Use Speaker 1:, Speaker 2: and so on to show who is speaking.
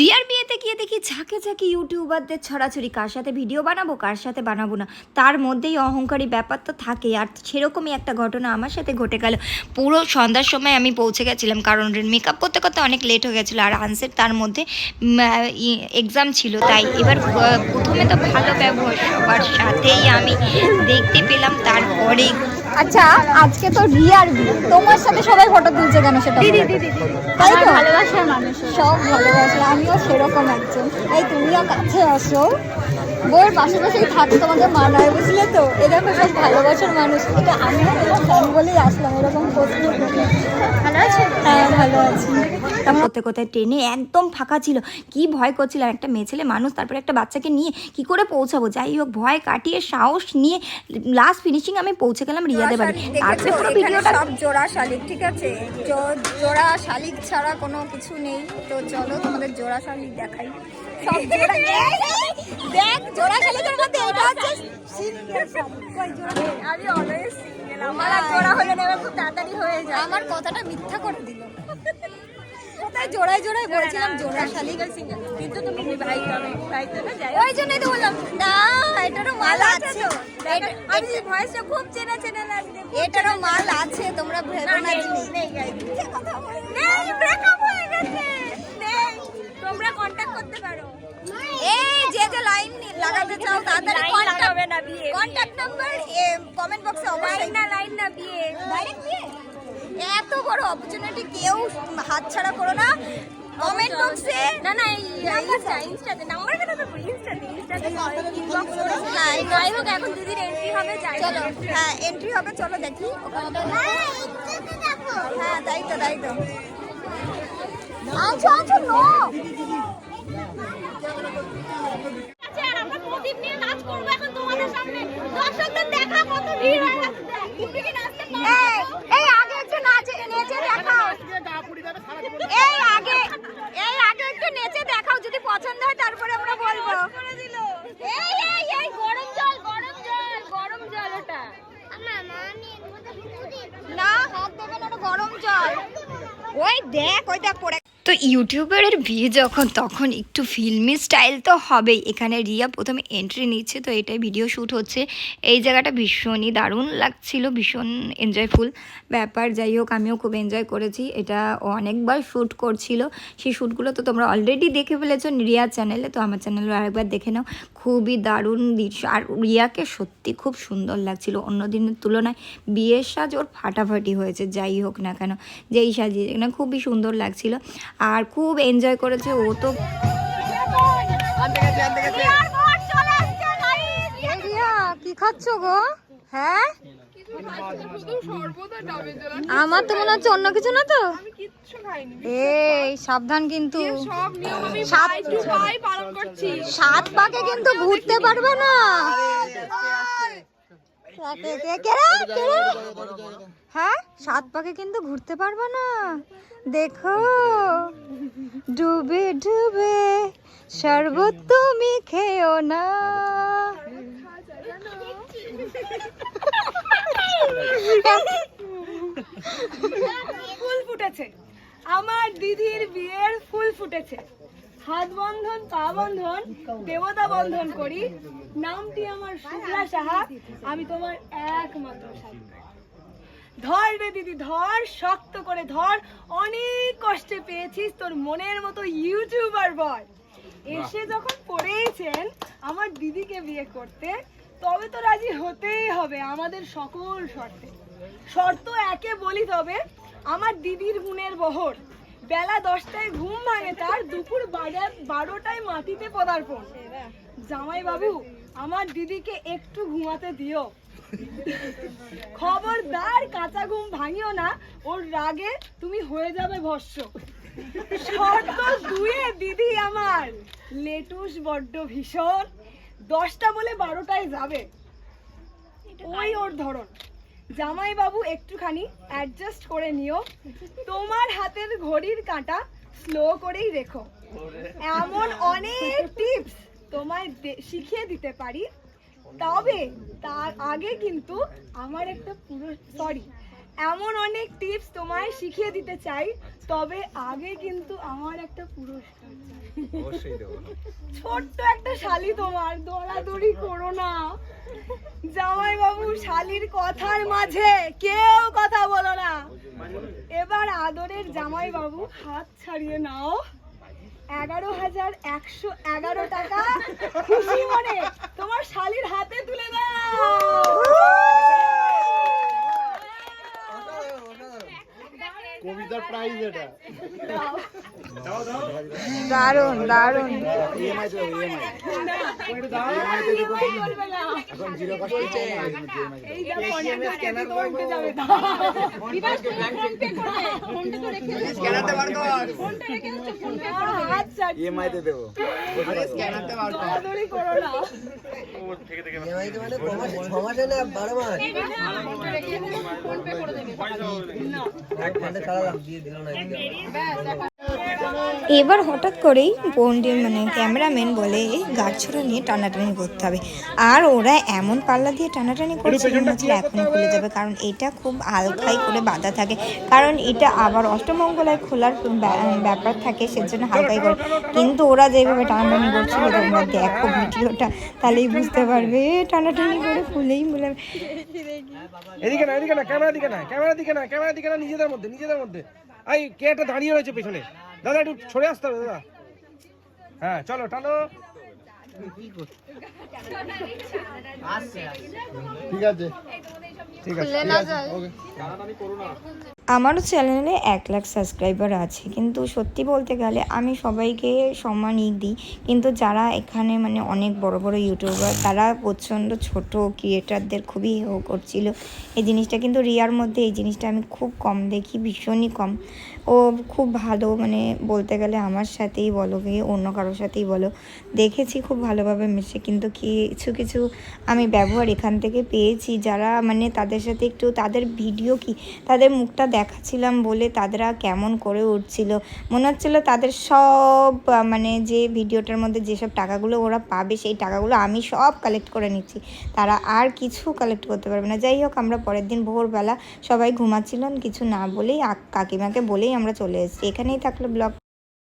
Speaker 1: রিয়ার বিয়েতে গিয়ে দেখি ঝাঁকে ঝাঁকে ইউটিউবারদের ছড়াছড়ি, কার সাথে ভিডিও বানাবো, কার সাথে বানাবো না। তার মধ্যেই অহংকারী ব্যাপার তো থাকে আর সেরকমই একটা ঘটনা আমার সাথে ঘটে গেল। পুরো সন্ধ্যার সময় আমি পৌঁছে গেছিলাম, কারণ মেকআপ করতে করতে অনেক লেট হয়ে গেছিল। আর আনসের তার মধ্যে এক্সাম ছিল। তাই এবার প্রথমে তো ভালো ব্যবহার সবার সাথেই আমি দেখতে পেলাম। তারপরেই
Speaker 2: আচ্ছা আজকে তো রিয়ার বিয়ে তোমার সাথে সবাই ফটো তুলছে কেন সেটা দিদি দিদি তাই তো? ভালোবাসার মানুষ। সব ভালোবাসে আমিও সেরকম একজন। এই তুমিও কাছে আসো। বউয়ের পাশাপাশি থাকো তোমাদের মানায় বুঝলে তো? এরকম সব ভালোবাসার মানুষ। এটা আমিও তোমার বলেই আসলাম এরকম। ভালো আছো? হ্যাঁ ভালো আছি।
Speaker 1: করতে করতে ট্রেনে একদম ফাঁকা ছিল। কি ভয় করছিলাম একটা মেয়ে ছেলে মানুষ তারপরে একটা বাচ্চাকে নিয়ে কি করে পৌঁছাবো? যাই হোক ভয় কাটিয়ে সাহস নিয়ে লাস্ট ফিনিশিং আমি পৌঁছে গেলাম রিয়াদের বাড়ি। তারপরে পুরো ভিডিওটা
Speaker 2: সব জোড়া শালিক ঠিক আছে? জোড়া শালিক ছাড়া কোনো কিছু নেই। তো চলো তোমাদের জোড়া শালিক দেখাই। সব জোড়া দেখ জোড়া শালিকের মধ্যে এটা হচ্ছে সিঙ্গেল শালিক কই জোড়া আমি অলওয়েজ সিঙ্গেল আমার আর জোড়া হলে না খুব তাড়াতাড়ি হয়ে যায়। আমার কথাটা মিথ্যা করে দিল। কোথায় জোড়ায় জোড়ায় বলছিলাম জোড়া শালিক সিঙ্গেল কিন্তু তুমি বিবাহিত হবে বিবাহিত না যাই ওই জন্যই তো বললাম। না এটারও মাল আছে আমি ভয়েসটা খুব চেনা চেনা লাগছে। এটারও মাল আছে তোমরা ভেবে না জিনিস নেই নেই ব্রেকআপ হয়ে গেছে নেই তোমরা কন্টাক্ট করতে পারো এই যে যে লাইন লাগাতে চাও তাড়াতাড়ি হবে না বিয়ে। কন্টাক্ট নাম্বার কমেন্ট বক্সে অবশ্যই না লাইন না বিয়ে। ডাইরেক্ট বিয়ে? এত বড় অপরচুনিটি কেউ হাতছাড়া করো না। কমেন্ট বক্সে না না এই ইনস্টা ইনস্টাতে নাম্বার কেন দেবো? ইনস্টাতে ইনস্টাতে ইনবক্স করে হ্যাঁ যাই হোক এখন দিদির এন্ট্রি হবে যাই চলো হ্যাঁ এন্ট্রি হবে চলো দেখি। হ্যাঁ তাই তো তাই তো। আচ্ছা আচ্ছা নো
Speaker 3: প্রদীপ নিয়ে নাচ করব এখন তোমাদের সামনে। দর্শকদের দেখা কত ভিড় হয়ে গেছে। তুমি কি নাচতে পারো?
Speaker 2: এই আগে একটু নাচে নেচে দেখাও। এই আগে এই আগে একটু নেচে দেখাও যদি পছন্দ হয় তারপরে আমরা বলব।
Speaker 3: এই এই এই গরম জল গরম জল গরম জল ওটা
Speaker 2: না হাত দেবেন ওটা গরম জল। ওই দেখ ওই দেখ পড়ে
Speaker 1: তো ইউটিউবারের বিয়ে যখন, তখন একটু ফিল্মি স্টাইল তো হবেই। এখানে রিয়া প্রথমে এন্ট্রি নিচ্ছে, তো এটাই ভিডিও শ্যুট হচ্ছে। এই জায়গাটা ভীষণই দারুণ লাগছিল, ভীষণ এনজয়ফুল ব্যাপার। যাই হোক, আমিও খুব এনজয় করেছি। এটা অনেকবার শ্যুট করছিল। সেই শ্যুটগুলো তো তোমরা অলরেডি দেখে ফেলেছ রিয়া চ্যানেলে তো আমার চ্যানেলে আরেকবার দেখে নাও। খুবই দারুণ দৃশ্য আর রিয়াকে সত্যি খুব সুন্দর লাগছিল অন্য দিনের তুলনায় বিয়ের সাজ ওর ফাটাফাটি হয়েছে যাই হোক না কেন যেই সাজিয়ে না খুবই সুন্দর লাগছিল আর খুব এনজয় করেছে ও তো
Speaker 2: কি খাচ্ছ গো হ্যাঁ আমার তো মনে হচ্ছে অন্য কিছু না তো? এই সাবধান কিন্তু। সাত সাত পাকে কিন্তু ঘুরতে পারবে না? হ্যাঁ? সাত পাকে কিন্তু ঘুরতে পারবে না। দেখো ডুবে ডুবে শরবত তুমি খেও না।
Speaker 4: ফুল ফুটেছে। আমার দিদির বিয়ের ফুল ফুটেছে। হাত বন্ধন পা বন্ধন দেবতা বন্ধন করি। নামটি আমার শুক্লা সাহা। আমি তোমার একমাত্র ধর রে দিদি ধর শক্ত করে ধর। অনেক কষ্টে পেয়েছিস তোর মনের মতো ইউটিউবার বয় এসে যখন পড়েইছেন আমার দিদিকে বিয়ে করতে তবে তো রাজি হতেই হবে আমাদের সকল শর্তে। শর্ত একে বলি তবে, আমার দিদির গুণের বহর। বেলা দশটায় ঘুম ভাঙে তার, দুপুর বাজার বারোটায় মাটিতে পদার্পণ। জামাই বাবু আমার দিদিকে একটু ঘুমাতে দিও। খবরদার কাঁচা ঘুম ভাঙিও না, ওর রাগে তুমি হয়ে যাবে ভস্য। শর্ত দুয়ে দিদি আমার, লেটুস বড্ড ভীষণ। দশটা বলে বারোটায় যাবে। ওই ওর ধরন। জামাই বাবু একটুখানি অ্যাডজাস্ট করে নিও। তোমার হাতের ঘড়ির কাঁটা স্লো করেই রেখো। এমন অনেক টিপস তোমায় দে- শিখিয়ে দিতে পারি। তবে তার আগে কিন্তু আমার একটা পুরো সরি এমন অনেক টিপস তোমায় শিখিয়ে দিতে চাই তবে আগে কিন্তু আমার একটা পুরস্কার ছোট্ট একটা শালি তোমার দৌড়াদৌড়ি করো না। জামাই বাবু শালির কথার মাঝে কেউ কথা বলো না। এবার আদরের জামাই বাবু হাত ছাড়িয়ে নাও। এগারো হাজার একশো এগারো টাকা। খুশি মনে তোমার শালির হাতে তুলে দাও।
Speaker 5: কবিতার প্রাইজ এটা
Speaker 2: দারুণ দারুণ
Speaker 5: ইএমআই তো ইএমআই
Speaker 4: বলবে না
Speaker 5: এখন জিরো কস্ট
Speaker 4: এই যা ফোনটা দেখে তোমার উঠে যাবে না। বিকাশ তুমি ফোন পে করবে। ফোনটা তো রেখে দিয়েছ। ফোনটা রেখে দিয়েছ, ফোন পে আচ্ছা,
Speaker 5: ইএমআই তে দেবো
Speaker 4: দৌড়াদৌড়ি করো না।
Speaker 6: ছমাসে না বারো মাস
Speaker 4: ফোন পে করে দেবে। না।
Speaker 6: এক ঘণ্টা চালালাম দিয়ে দিল না
Speaker 1: এবার হঠাৎ করেই বোনটির মানে ক্যামেরাম্যান বলে গাছছড়া নিয়ে টানাটানি করতে হবে। আর ওরা এমন পাল্লা দিয়ে টানাটানি করছে মনে হচ্ছিল এখনই খুলে যাবে কারণ এটা খুব হালকাই করে বাঁধা থাকে। কারণ এটা আবার অষ্টমঙ্গলায় খোলার ব্যা- ব্যাপার থাকে সেজন্য হালকাই করে। কিন্তু ওরা যেভাবে টানাটানি করছিল তোমরা দেখো ভিডিওটা তাহলেই বুঝতে পারবে। টানাটানি করে খুলেই বলে
Speaker 7: এদিকে না এদিকে না ক্যামেরা দিকে না ক্যামেরা দিকে না ক্যামেরা দিকে না নিজেদের মধ্যে নিজেদের মধ্যে। এই কে একটা দাঁড়িয়ে রয়েছে পেছনে। দাদা একটু সরে আসতে হবে দাদা। হ্যাঁ চলো টানো।
Speaker 5: ঠিক আছে।
Speaker 7: ঠিক আছে।
Speaker 1: আমারও চ্যানেলে এক লাখ সাবস্ক্রাইবার আছে কিন্তু সত্যি বলতে গেলে আমি সবাইকে সম্মানই দিই। কিন্তু যারা এখানে মানে অনেক বড় বড় ইউটিউবার তারা প্রচণ্ড ছোট ক্রিয়েটারদের খুবই হেও করছিল। এই জিনিসটা কিন্তু রিয়ার মধ্যে এই জিনিসটা আমি খুব কম দেখি ভীষণই কম। ও খুব ভালো মানে বলতে গেলে আমার সাথেই বলো কি অন্য কারোর সাথেই বলো। দেখেছি খুব ভালোভাবে মিশে, কিন্তু কিছু কিছু আমি ব্যবহার এখান থেকে পেয়েছি যারা মানে তাদের সাথে একটু তাদের ভিডিও কি, তাদের মুখটা দেখাচ্ছিলাম বলে তাদেরা কেমন করে উঠছিল। মনে হচ্ছিল তাদের সব মানে যে ভিডিওটার মধ্যে যেসব টাকাগুলো ওরা পাবে, সেই টাকাগুলো আমি সব কালেক্ট করে নিচ্ছি। তারা আর কিছু কালেক্ট করতে পারবে না। যাই হোক, আমরা পরের দিন ভোরবেলা সবাই ঘুমাচ্ছিলাম, কিছু না বলেই কাকিমাকে বলেই আমরা চলে এসেছি। এখানেই থাকল ব্লগ।